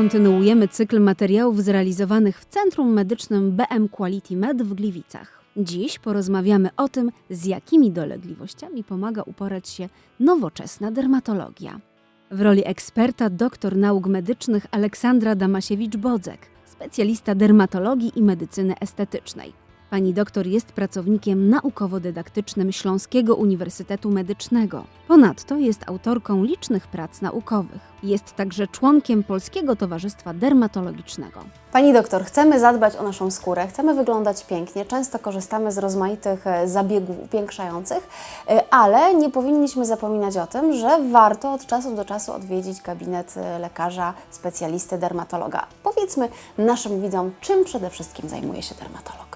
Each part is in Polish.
Kontynuujemy cykl materiałów zrealizowanych w Centrum Medycznym BM Quality Med w Gliwicach. Dziś porozmawiamy o tym, z jakimi dolegliwościami pomaga uporać się nowoczesna dermatologia. W roli eksperta doktor nauk medycznych Aleksandra Damasiewicz-Bodzek, specjalista dermatologii i medycyny estetycznej. Pani doktor jest pracownikiem naukowo-dydaktycznym Śląskiego Uniwersytetu Medycznego. Ponadto jest autorką licznych prac naukowych. Jest także członkiem Polskiego Towarzystwa Dermatologicznego. Pani doktor, chcemy zadbać o naszą skórę, chcemy wyglądać pięknie, często korzystamy z rozmaitych e, zabiegów upiększających, e, ale nie powinniśmy zapominać o tym, że warto od czasu do czasu odwiedzić gabinet e, lekarza, specjalisty, dermatologa. Powiedzmy naszym widzom, czym przede wszystkim zajmuje się dermatolog.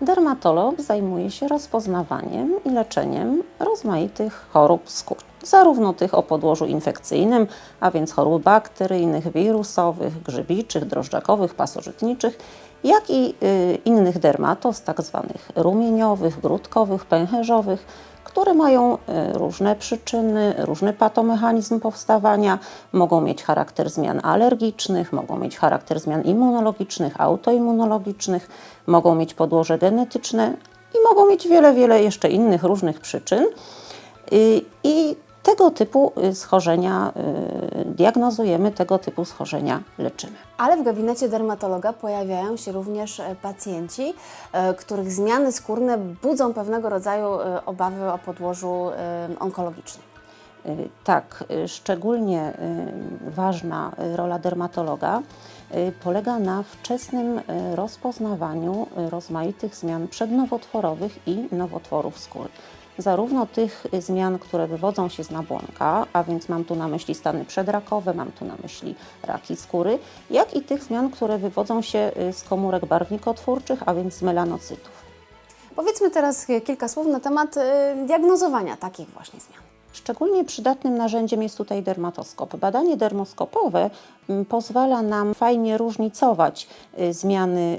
Dermatolog zajmuje się rozpoznawaniem i leczeniem rozmaitych chorób skóry. Zarówno tych o podłożu infekcyjnym, a więc chorób bakteryjnych, wirusowych, grzybiczych, drożdżakowych, pasożytniczych, jak i y, innych dermatos, tak zwanych rumieniowych, grudkowych, pęcherzowych, które mają y, różne przyczyny, różny patomechanizm powstawania, mogą mieć charakter zmian alergicznych, mogą mieć charakter zmian immunologicznych, autoimmunologicznych, mogą mieć podłoże genetyczne i mogą mieć wiele, wiele jeszcze innych różnych przyczyn. Y, I tego typu y, schorzenia y, diagnozujemy, tego typu schorzenia leczymy. Ale w gabinecie dermatologa pojawiają się również e, pacjenci, e, których zmiany skórne budzą pewnego rodzaju e, obawy o podłożu onkologicznym. Y, Tak, szczególnie ważna rola dermatologa polega na wczesnym rozpoznawaniu rozmaitych zmian przednowotworowych i nowotworów skóry. Zarówno tych y, zmian, które wywodzą się z nabłonka, a więc mam tu na myśli stany przedrakowe, mam tu na myśli raki skóry, jak i tych zmian, które wywodzą się y, z komórek barwnikotwórczych, a więc z melanocytów. Powiedzmy teraz e, kilka słów na temat diagnozowania takich właśnie zmian. Szczególnie przydatnym narzędziem jest tutaj dermatoskop. Badanie dermoskopowe mm, pozwala nam fajnie różnicować y, zmiany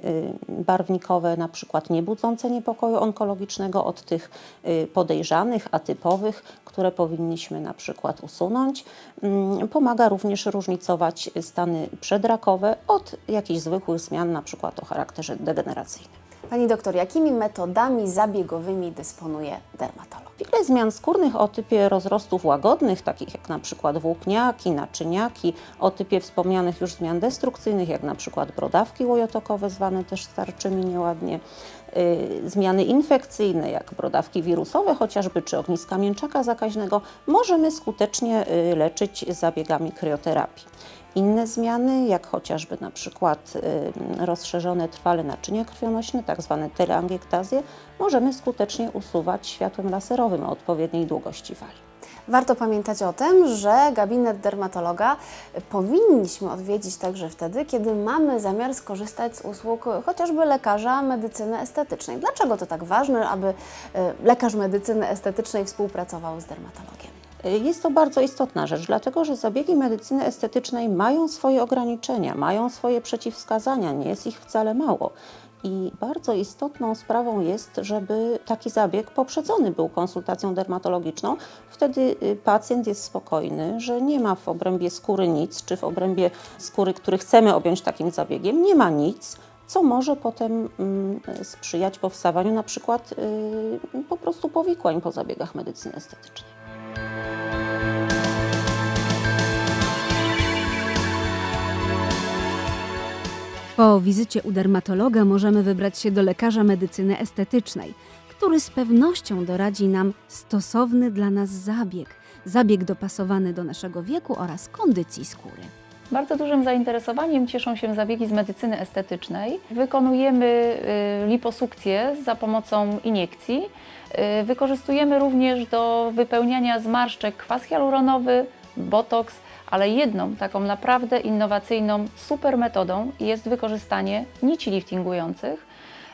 y, barwnikowe, na przykład niebudzące niepokoju onkologicznego od tych y, podejrzanych, atypowych, które powinniśmy na przykład usunąć. Mm, Pomaga również różnicować stany przedrakowe od jakichś zwykłych zmian, na przykład o charakterze degeneracyjnym. Pani doktor, jakimi metodami zabiegowymi dysponuje dermatolog? Wiele zmian skórnych o typie rozrostów łagodnych, takich jak na przykład włókniaki, naczyniaki, o typie wspomnianych już zmian destrukcyjnych, jak na przykład brodawki łojotokowe, zwane też starczymi nieładnie, yy, zmiany infekcyjne, jak brodawki wirusowe chociażby, czy ogniska mięczaka zakaźnego, możemy skutecznie yy, leczyć zabiegami krioterapii. Inne zmiany, jak chociażby na przykład y, rozszerzone trwale naczynia krwionośne, tak zwane teleangiektazje, możemy skutecznie usuwać światłem laserowym o odpowiedniej długości fali. Warto pamiętać o tym, że gabinet dermatologa powinniśmy odwiedzić także wtedy, kiedy mamy zamiar skorzystać z usług chociażby lekarza medycyny estetycznej. Dlaczego to tak ważne, aby e, lekarz medycyny estetycznej współpracował z dermatologiem? Jest to bardzo istotna rzecz, dlatego że zabiegi medycyny estetycznej mają swoje ograniczenia, mają swoje przeciwwskazania, nie jest ich wcale mało. I bardzo istotną sprawą jest, żeby taki zabieg poprzedzony był konsultacją dermatologiczną. Wtedy y, pacjent jest spokojny, że nie ma w obrębie skóry nic, czy w obrębie skóry, który chcemy objąć takim zabiegiem, nie ma nic, co może potem mm, sprzyjać powstawaniu na przykład y, po prostu powikłań po zabiegach medycyny estetycznej. Po wizycie u dermatologa możemy wybrać się do lekarza medycyny estetycznej, który z pewnością doradzi nam stosowny dla nas zabieg, zabieg dopasowany do naszego wieku oraz kondycji skóry. Bardzo dużym zainteresowaniem cieszą się zabiegi z medycyny estetycznej. Wykonujemy y, liposukcję za pomocą iniekcji. Y, Wykorzystujemy również do wypełniania zmarszczek kwas hialuronowy, botoks, ale jedną taką naprawdę innowacyjną super metodą jest wykorzystanie nici liftingujących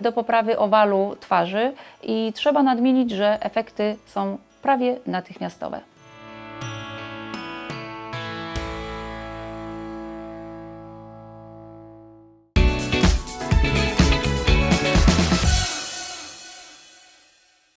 do poprawy owalu twarzy i trzeba nadmienić, że efekty są prawie natychmiastowe.